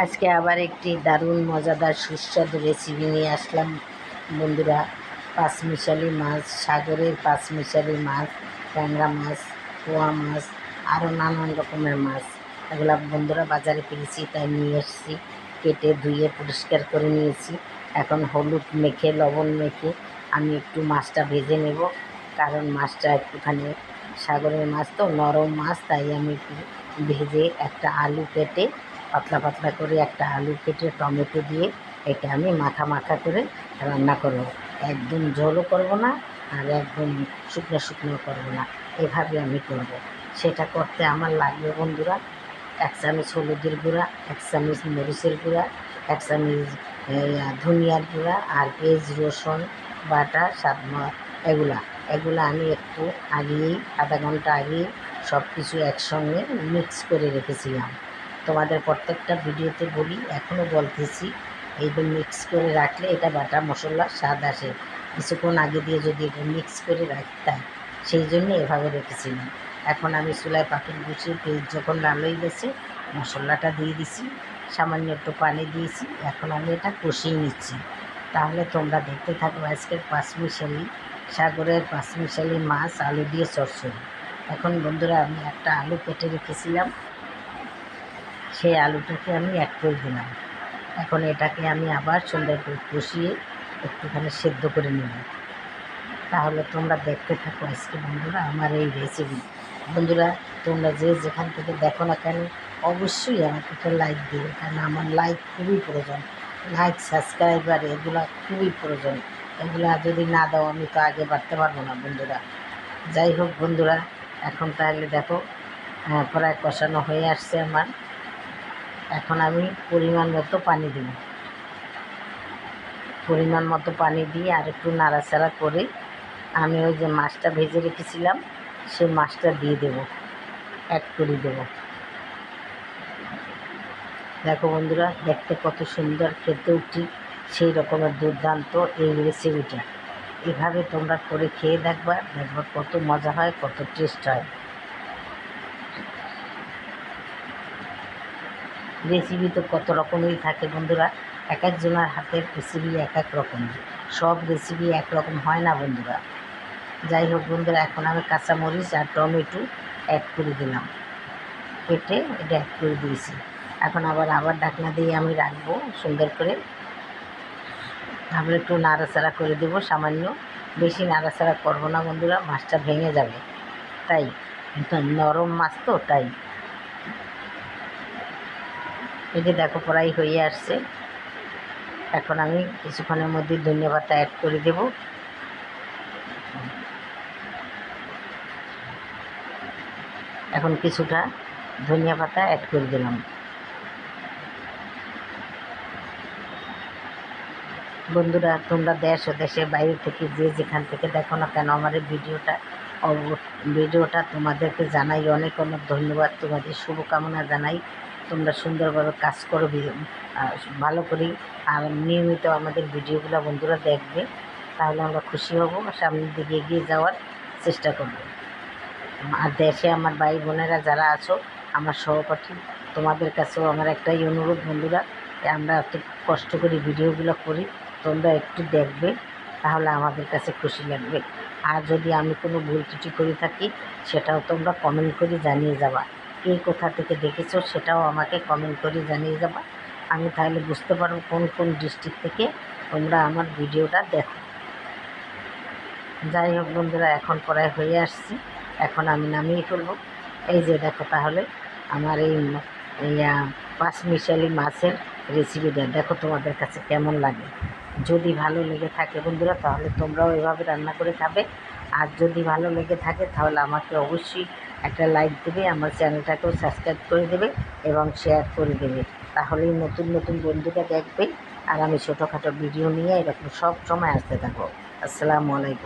আজকে আবার একটি দারুণ, মজাদার, সুস্বাদু রেসিপি নিয়ে আসলাম। বন্ধুরা, পাঁচমিশালি মাছ, সাগরের পাঁচমিশালি মাছ, ট্যাংরা মাছ, পোয়া মাছ, আরও নানান রকমের মাছ। এগুলো বন্ধুরা বাজারে পেয়েছি, তাই নিয়ে এসেছি। কেটে ধুয়ে পরিষ্কার করে নিয়েছি। এখন হলুদ মেখে, লবণ মেখে আমি একটু মাছটা ভেজে নেব। কারণ মাছটা একটুখানি সাগরের মাছ তো, নরম মাছ, তাই আমি একটু ভেজে একটা আলু কেটে পাতলা পাতলা করে একটা আলু কেটে টমেটো দিয়ে এটা আমি মাখা মাখা করে রান্না করব। একদম জলও করব না আর একদম শুকনো শুকনো করব না। এভাবে আমি করব। সেটা করতে আমার লাগবে বন্ধুরা, এক চামচ হলুদের গুঁড়া, এক চামচ মরিচের গুঁড়া, এক চামচ ধনিয়ার গুঁড়া আর পেঁয়াজ, রসুন, বাটা, স্বাদ এগুলা। এগুলা আমি একটু আগেই, আধা ঘণ্টা আগেই সব কিছু একসঙ্গে মিক্স করে রেখেছিলাম। তোমাদের প্রত্যেকটা ভিডিওতে বলি এখনও বলতেছি, এইগুলো মিক্স করে রাখলে এটা বাটা মশলার স্বাদ আসে। কিছুক্ষণ আগে দিয়ে যদি এটা মিক্স করে রাখতাম, সেই জন্য এভাবে রেখেছিলাম। এখন আমি চুলায় পাখির গুছিয়ে পেঁয়াজ যখন লাল হয়ে গেছে, মশলাটা দিয়ে দিছি, সামান্য একটু পানি দিয়েছি, এখন আমি এটা কষিয়ে নিচ্ছি। তাহলে তোমরা দেখতে থাকো আজকের পাঁচমিশালি, সাগরের পাঁচমিশালি মাছ, আলু দিয়ে চচ্চড়ি। এখন বন্ধুরা আমি একটা আলু কেটে রেখেছিলাম সেই আলুটাকে আমি অ্যাড করে দিলাম। এখন এটাকে আমি আবার সুন্দর করে কষিয়ে একটুখানি সেদ্ধ করে নেব। তাহলে তোমরা দেখতে থাকো আজকে বন্ধুরা আমার এই রেসিপি বন্ধুরা, তোমরা যে যেখান থেকে দেখো না কেন, অবশ্যই আমাকে একটা লাইক দিবে কারণ আমার লাইক খুবই প্রয়োজন। লাইক সাবস্ক্রাইবার এগুলো খুবই প্রয়োজন। এগুলো যদি না দাও, আমি তো আগে বাড়তে পারব না বন্ধুরা। যাই হোক বন্ধুরা, এখন তাহলে দেখো প্রায় কষানো হয়ে আসছে আমার। এখন আমি পরিমাণ মতো পানি দেব। পরিমাণ মতো পানি দিয়ে আর একটু নাড়াচাড়া করে আমি ওই যে মাছটা ভেজে রেখেছিলাম, সেই মাছটা দিয়ে দেব অ্যাড করে দেব। দেখো বন্ধুরা, দেখতে কত সুন্দর খেতেও ঠিক সেই রকমের দুর্দান্ত এই রেসিপিটা এভাবে তোমরা করে খেয়ে দেখবা দেখবা কত মজা হয়, কত টেস্ট হয়। রেসিপি তো কত রকমেরই থাকে বন্ধুরা। এক একজনের হাতের রেসিপি এক এক রকম। সব রেসিপি এক রকম হয় না বন্ধুরা। যাই হোক বন্ধুরা, এখন আমি কাঁচামরিচ আর টমেটো অ্যাড করে দিলাম। কেটে এটা অ্যাড করে দিয়েছি। এখন আবার আবার ডাকনা দিয়ে আমি রাখব সুন্দর করে। তারপরে একটু নাড়াচাড়া করে দেবো সামান্য। বেশি নাড়াচাড়া করব না বন্ধুরা, মাছটা ভেঙে যাবে। তাই, নরম মাছ তো, তাই। এই যে দেখো, প্রায় হয়ে আসছে। এখন আমি কিছুক্ষণের মধ্যে ধনিয়া পাতা অ্যাড করে দেব। এখন কিছুটা ধনিয়া পাতা অ্যাড করে দিলাম। বন্ধুরা, তোমরা দেশ ও দেশের বাইরে থেকে যে যেখান থেকে দেখো না কেন, আমার ভিডিওটা ভিডিওটা তোমাদেরকে জানাই অনেক অনেক ধন্যবাদ। তোমাদের শুভকামনা জানাই। তোমরা সুন্দরভাবে কাজ করো ভালো আর নিয়মিত আমাদের ভিডিওগুলো বন্ধুরা দেখবে, তাহলে আমরা খুশি হব সামনের দিকে এগিয়ে যাওয়ার চেষ্টা করব। আর দেশে আমার ভাই বোনেরা যারা আছো, আমার সহপাঠী, তোমাদের কাছেও আমার একটাই অনুরোধ বন্ধুরা আমরা এত কষ্ট করে ভিডিওগুলো করি, তোমরা একটু দেখবে, তাহলে আমাদের কাছে খুশি লাগবে। আর যদি আমি কোনো ভুল ত্রুটি করে থাকি, সেটাও তোমরা কমেন্ট করে জানিয়ে যাবা। কে কোথা থেকে দেখেছ, সেটাও আমাকে কমেন্ট করে জানিয়ে যাবা আমি তাহলে বুঝতে পারব কোন কোন ডিস্ট্রিক্ট থেকে তোমরা আমার ভিডিওটা দেখো। যাই হোক বন্ধুরা, এখন প্রায় হয়ে আসছি। এখন আমি নামিয়ে ফেলব। এই যে দেখো তাহলে আমার এই পাঁচ মিশালি মাছের রেসিপিটা দেখো তোমাদের কাছে কেমন লাগে। যদি ভালো লেগে থাকে বন্ধুরা, তাহলে তোমরাও এভাবে রান্না করে খাবে। আর যদি ভালো লেগে থাকে, তাহলে আমাকে অবশ্যই একটা লাইক দেবে, আমার চ্যানেলটাকেও সাবস্ক্রাইব করে দেবে এবং শেয়ার করে দেবে। তাহলেই নতুন নতুন বন্ধুরা দেখবে। আর আমি ছোটোখাটো ভিডিও নিয়ে এরকম সব সময় আসতে থাকব। আসসালামু আলাইকুম।